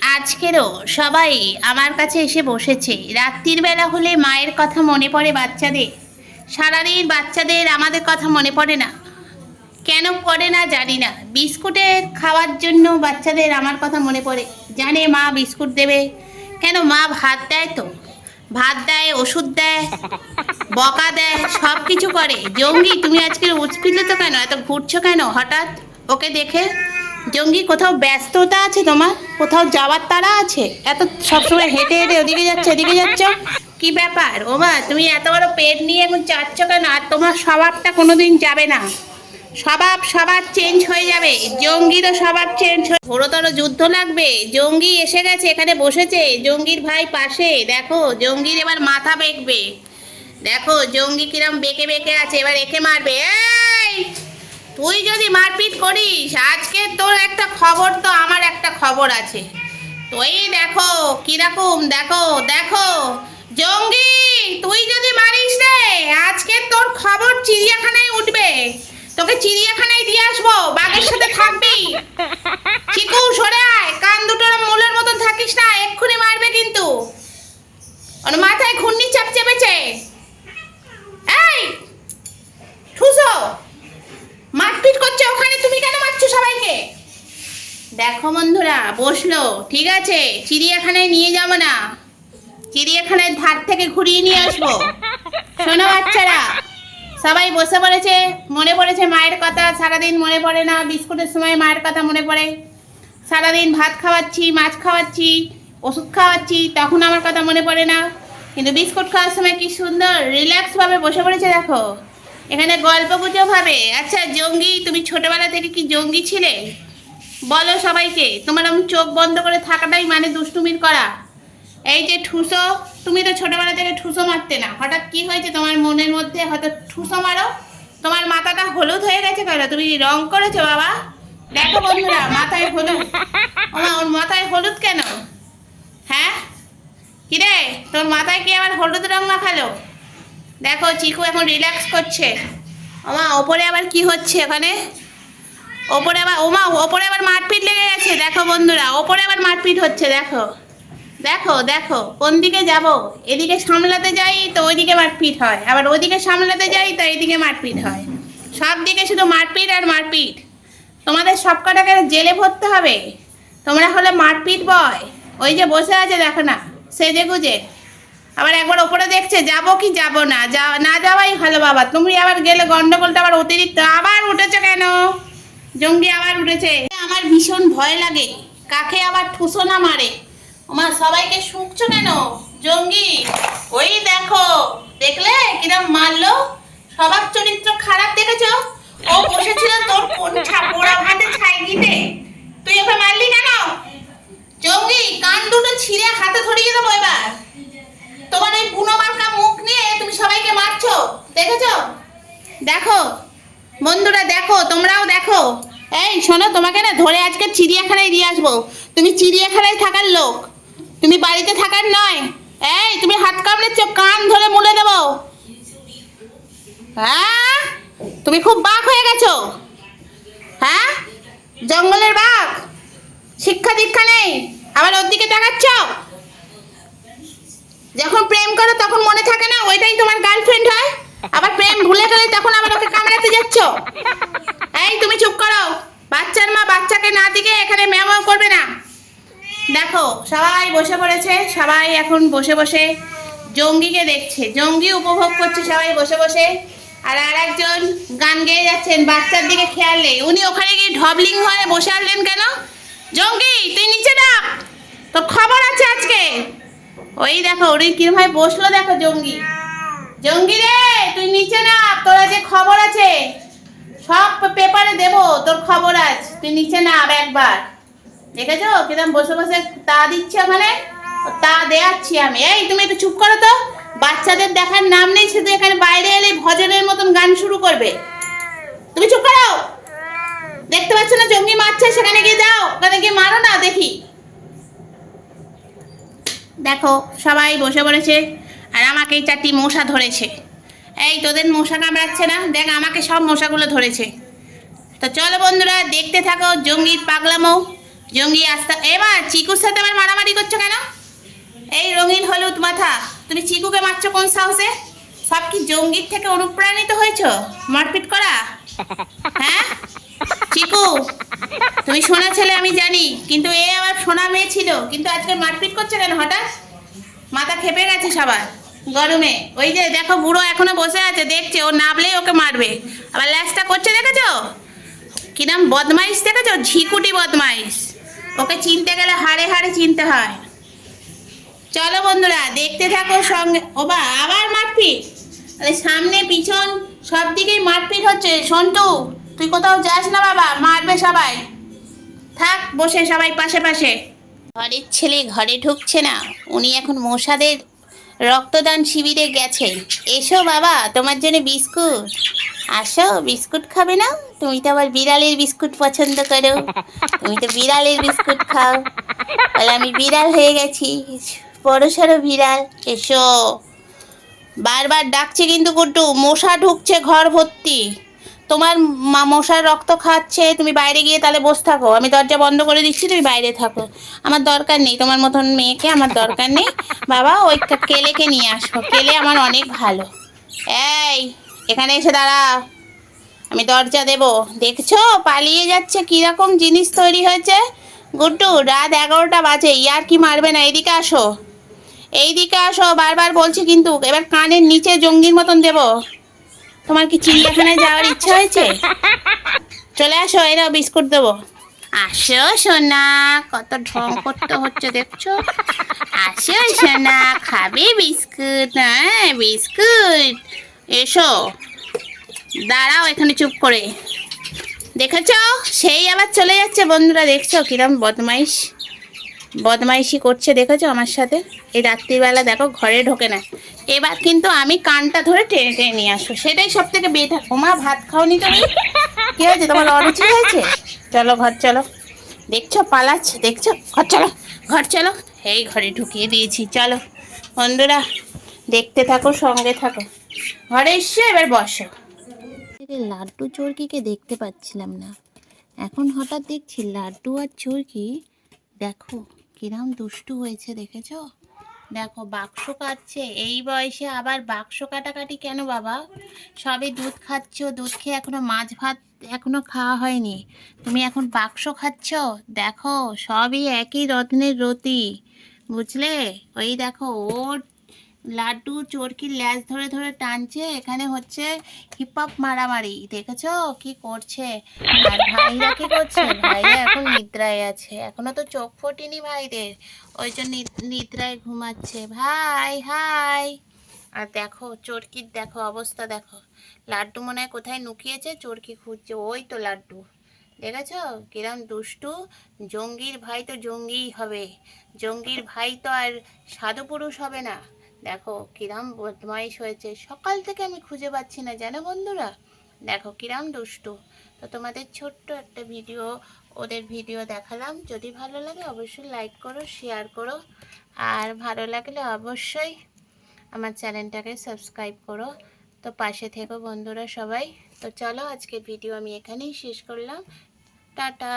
আজকেরও সবাই আমার কাছে এসে বসেছে। রাত্রির বেলা হলে মায়ের কথা মনে পড়ে বাচ্চাদের। সারাদিন বাচ্চাদের আমাদের কথা মনে পড়ে না। কেন পড়ে না জানি না। বিস্কুটের খাওয়ার জন্য বাচ্চাদের আমার কথা মনে পড়ে। জানে মা বিস্কুট দেবে। কেন মা ভাত দেয় তো? ভাত দেয়, ওষুধ দেয়, বকা দেয় সব কিছু করে। জঙ্গি, তুমি আজকে উৎফুল্লিত কেন? এত ঘুরছো কেন? হঠাৎ ওকে দেখে জঙ্গি, কোথাও ব্যস্ততা আছে তোমার? কোথাও যাওয়ার তারা আছে? এত সবসময় হেঁটে হেঁটে ওদিকে যাচ্ছে এদিকে যাচ্ছ? কি ব্যাপার? ও মা তুমি এত বড় পেট নিয়ে এখন যাচ্ছ কেন? আর তোমার স্বভাবটা কোনোদিন যাবে না। স্বভাব সবার চেঞ্জ হয়ে যাবে। জঙ্গিরও স্বভাব চেঞ্জ হয়ে ঘোরতর যুদ্ধ লাগবে। জঙ্গি এসে গেছে, এখানে বসেছে। জঙ্গির ভাই পাশে। দেখো, জঙ্গির এবার মাথা বেঁকবে। দেখো, জঙ্গি কিরম বেঁকে বেঁকে আছে। এবার একে মারবে। এই! তুই যদি মারপিট করিস, আজকে তোর একটা খবর তো আমার একটা খবর আছে। তুই দেখো, কীরকম? দেখো দেখো। জঙ্গি, তুই যদি মারিস রে, আজকে তোর খবর চিড়িয়াখানায় উঠবে। তোকে চিড়িয়াখানায় দিয়ে আসব, বাঘের সাথে থাকবি। চিকু, সরে আয়। কান দুটোর মূলের মতন থাকিস না, এক্ষুনি মারবে কিন্তু। ওর মাথায় ঘূর্ণি চাপ চেপেছে এই ঠুসো মারপিট করছে ওখানে তুমি কেন মারছো সবাইকে দেখো বন্ধুরা বসল। ঠিক আছে, চিড়িয়াখানায় নিয়ে যাব না। চিড়িয়াখানায় ধার থেকে ঘুরিয়ে নিয়ে আসব। শোনো বাচ্চারা, সবাই বসে পড়েছে, মনে পড়েছে মায়ের কথা। সারাদিন মনে পড়ে না, বিস্কুটের সময় মায়ের কথা মনে পড়ে। সারাদিন ভাত খাওয়াচ্ছি, মাছ খাওয়াচ্ছি, ওষুধ খাওয়াচ্ছি, তখন আমার কথা মনে পড়ে না। কিন্তু বিস্কুট খাওয়ার সময় কি সুন্দর, রিল্যাক্সভাবে বসে পড়েছে দেখো। এখানে গল্প গুজব হবে। আচ্ছা জঙ্গি, তুমি ছোটবেলা থেকে কি জঙ্গি ছিলে? বলো সবাইকে, তোমার আমি চোখ বন্ধ করে থাকাটাই মানে দুষ্টুমির করা। এই যে ঠুসো, তুমি তো ছোটবেলা থেকে ঠুসো মারতে না। হঠাৎ কি হয়েছে তোমার মনের মধ্যে? হয়তো ঠুসো মারো। তোমার মাথাটা হলুদ হয়ে গেছে কেন? তুমি রং করেছ বাবা? দেখো বন্ধুরা, মাথায় হলুদ। ওমা, ওর মাথায় হলুদ কেন? হ্যাঁ? কিরে, তোর মাথায় কি আবার হলুদ রং মাখালো? দেখো, চিকু এখন রিল্যাক্স করছে। ওমা, ওপরে আবার কি হচ্ছে ওখানে ওপরে আবার, ওমা, ওপরে আবার মারপিট লেগে গেছে। দেখো বন্ধুরা, ওপরে আবার মারপিট হচ্ছে, দেখো। দেখো দেখো, কোন দিকে যাব? এদিকে সামলাতে যাই, তো ওইদিকে মারপিট হয়। আবার ওইদিকে সামলাতে যাই, তো এইদিকে মারপিট হয়। সব দিকে শুধু মারপিট আর মারপিট। তোমাদের সব কটাকে জেলে ভরতে হবে। তোমরা হলে মারপিট বয়। ওই যে বসে আছে, দেখো না, সেজে গুজে। আবার একবার ওপরে দেখছে, যাব কি যাব না? যা, না যাওয়াই ভালো, বাবা। তুমি আবার গেলে গন্ডগোলটা আবার অতিরিক্ত। আবার উঠেছে কেন? জঙ্গি আবার উঠেছে। আমার ভীষণ ভয় লাগে। কাকে আবার ঠুসো না মারে? আমার সবাইকে শুকছো কেন? জঙ্গি, ওই দেখো, দেখলে কিরম মারলো? স্বভাব চরিত্র খারাপ দেখেছ? ও বসেছিল তোর কোন পোড়া ভাতে ছাই দিতে। তুই ওকে মারলি কেন? জঙ্গি, কান দুটো ছিঁড়ে হাতে ধরিয়ে দেবো এবার। তোমার ওই বুনো মুখ নিয়ে তুমি সবাইকে মারছো। দেখেছ? দেখো। বন্ধুরা, দেখো, তোমরাও দেখো। এই, শোনো, তোমাকে না ধরে আজকে চিড়িয়াখানায় দিয়ে আসব। তুমি চিড়িয়াখানায় থাকার লোক। তুমি বাড়িতে থাকার নয়। এই, তুমি হাত কামড়েছ, কান ধরে মুলে দেবো। হ্যাঁ? তুমি খুব বাঘ হয়ে গেছো। হ্যাঁ? জঙ্গলের বাঘ। শিক্ষা দীক্ষা নেই। আবার ওর দিকে দেখাচ্ছ যখন প্রেম করো, তখন মনে থাকে না, ওইটাই তোমার গার্লফ্রেন্ড হয়। আবার প্রেম ভুলে গেলে তখন আবার ওকে কামড়াতে যাচ্ছ। এই, তুমি চুপ করো। বাচ্চার মা বাচ্চাকে না দিকে এখানে ম্যাও করবে না। দেখো, সবাই বসে পড়েছে, সবাই এখন বসে বসে জঙ্গিকে দেখছে। জঙ্গি উপভোগ করছে, সবাই বসে বসে। আর আর একজন গান গেয়ে যাচ্ছেন, বাচ্চার দিকে খেয়াল নেই। উনি ওখানে গিয়ে ঢবলিং হয়ে বসে আসলেন কেন? জঙ্গি, তুই নিচে ডাক তো খবর আছে আজকে? ওই দেখো, উনি কিরমভাবে বসল দেখো জঙ্গি। জঙ্গি রে, তুই নিচে না তোর আজকে খবর আছে সব পেপারে দেবো, তোর খবর আজ। তুই নিচে না একবার। দেখেছ? কিরম বসে বসে তা দিচ্ছে ওখানে? তা দেয়াচ্ছি আমি। এই, তুমি একটু চুপ করো তো। বাচ্চাদের দেখার নাম নেই, শুধু এখানে বাইরে এলে ভজনের মতন গান শুরু করবে। তুমি চুপ করো! দেখতে পাচ্ছ না, জঙ্গি মারছে, সেখানে গিয়ে যাও। ওখানে গিয়ে মারো না, দেখি। দেখো, সবাই বসে পড়েছে, আর আমাকে এই চারটি মশা ধরেছে। এই, তোদের মশা কামড়াচ্ছে না? দেখ, আমাকে সব মশাগুলো ধরেছে। তো চলো বন্ধুরা, দেখতে থাকো জঙ্গির পাগলামো। জঙ্গি আস্তা এবার চিকুর সাথে আবার মারামারি করছ কেন? এই রঙিন হলুদ মাথা, তুমি চিকুকে মারছো কোন সাহসে? সব কি জঙ্গির থেকে অনুপ্রাণিত হয়েছো? মারপিট করা? হ্যাঁ? চিকু, তুমি সোনা ছেলে, আমি জানি, কিন্তু এ আবার সোনা মেয়ে ছিল, কিন্তু আজকে মারপিট করছে কেন হঠাৎ? মাথা খেপে গেছে সবার, গরমে। ওই যে দেখো, বুড়ো এখনও বসে আছে, দেখছে, ও নাবলেই ওকে মারবে। আবার ল্যাসটা করছে, দেখেছ? কিরাম বদমাইশ দেখেছ? ঝিকুটি বদমাইশ। ওকে চিনতে গেলে হাড়ে হাড়ে চিনতে হয়। চলো বন্ধুরা, দেখতে থাকো সঙ্গে। ও বা আবার মারপিট। আরে, সামনে, পিছন, সব দিকেই মারপিট হচ্ছে। সন্টু, তুই কোথাও যাস না বাবা? মারবে সবাই। থাক, বসে সবাই পাশে পাশে। ঘরের ছেলে ঘরে ঢুকছে না। উনি এখন মশাদের রক্তদান শিবিরে গেছে। এসো বাবা, তোমার জন্য বিস্কুট। আসো, বিস্কুট খাবে না তুমি তো আবার বিড়ালের বিস্কুট পছন্দ করো। তুমি তো বিড়ালের বিস্কুট খাও। তাহলে আমি বিড়াল হয়ে গেছি। বড় সড়ো বিড়াল, এসো। বারবার ডাকছে কিন্তু গুড্ডু মশা ঢুকছে ঘর ভর্তি। তোমার মা মশার রক্ত খাচ্ছে, তুমি বাইরে গিয়ে তাহলে বসে থাকো। আমি দরজা বন্ধ করে দিচ্ছি, তুমি বাইরে থাকো। আমার দরকার নেই, তোমার মতন মেয়েকে আমার দরকার নেই। বাবা, ওই কেলেকে নিয়ে আসো কেলে আমার অনেক ভালো। এই এখানে এসে দাঁড়া। আমি দরজা দেব। দেখছ? পালিয়ে যাচ্ছে। কীরকম জিনিস তৈরি হয়েছে? গুড্ডু, রাত এগারোটা বাজে। ইয়ার কি মারবে না? এইদিকে আসো। এইদিকে আসো। বারবার বলছি কিন্তু, এবার কানের নিচে জঙ্গির মতন দেব। তোমার কি চিড়িয়াখানায় যাওয়ার ইচ্ছা হয়েছে? চলে আসো এরা বিস্কুট দেবো। আসো, সোনা। কত ঢং করতে হচ্ছে, দেখছ? আসো, সোনা। খাবে বিস্কুট হ্যাঁ বিস্কুট। এসো। দাঁড়াও এখানে চুপ করে। দেখেছ? সেই আবার চলে যাচ্ছে বন্ধুরা, দেখছ? কিরম বদমাইশ। বদমাইশি করছে, দেখেছ আমার সাথে? এই রাত্রিবেলা দেখো, ঘরে ঢোকে না। এবার কিন্তু আমি কানটা ধরে টেনে টেনে নিয়ে আসব। সেটাই সব থেকে বেটার ওমা, ভাত খাওনি তুমি কি হয়েছে? তোমার অরুচি হয়েছে চলো, ঘর চলো। দেখছ, পালাচ্ছে, দেখছ? ঘর চলো ঘর চলো। এই ঘরে ঢুকিয়ে দিয়েছি, চলো। বন্ধুরা, দেখতে থাকো, সঙ্গে থাকো। ঘরে এসছো এবার বসো। লাড্ডু চোরকিকে দেখতে পাচ্ছিলাম না। এখন হঠাৎ দেখছি লাড্ডু আর চোরকি, দেখো কিরাম দুষ্টু হয়েছে দেখেছ? দেখো বাক্স কাটছে, এই বয়সে আবার বাক্স কাটাকাটি কেন বাবা? সবে দুধ খাচ্ছ, দুধ খেয়ে এখনও মাছ ভাত এখনও খাওয়া হয়নি। তুমি এখন বাক্স খাচ্ছ? দেখো সবই একই রত্নের রতি। বুঝলে? ওই দেখো ওর লাড্ডু চোরকির ল্যাজ ধরে ধরে টানছে। এখানে হচ্ছে হিপ হপ মারামারি, দেখেছ? কি করছে? আর ভাইরা কি করছে? ভাইরা এখন নিদ্রায় আছে। এখনও তো চোখ ফোটেনি ভাইদের। ওই জন্য নিদ্রায় ঘুমাচ্ছে। ভাই, হাই। আর দেখো, চোরকির দেখো অবস্থা দেখো। লাড্ডু মনে হয় কোথায় নুকিয়েছে? চোরকি খুঁজছে। ওই তো লাড্ডু। দেখেছ? কিরম দুষ্টু। জঙ্গির ভাই তো জঙ্গিই হবে। জঙ্গির ভাই তো আর সাধু পুরুষ হবে না। দেখো কিরাম বদমাইশ হয়েছে। সকাল থেকে আমি খুঁজে পাচ্ছি না, জানো বন্ধুরা? দেখো কিরাম দুষ্টু। তো তোমাদের ছোট্ট একটা ভিডিও, ওদের ভিডিও দেখালাম। যদি ভালো লাগে অবশ্যই লাইক করো শেয়ার করো। আর ভালো লাগলে অবশ্যই আমার চ্যানেলটাকে সাবস্ক্রাইব করো। তো পাশে থেকো বন্ধুরা সবাই। তো চলো আজকের ভিডিও আমি এখানেই শেষ করলাম। টাটা!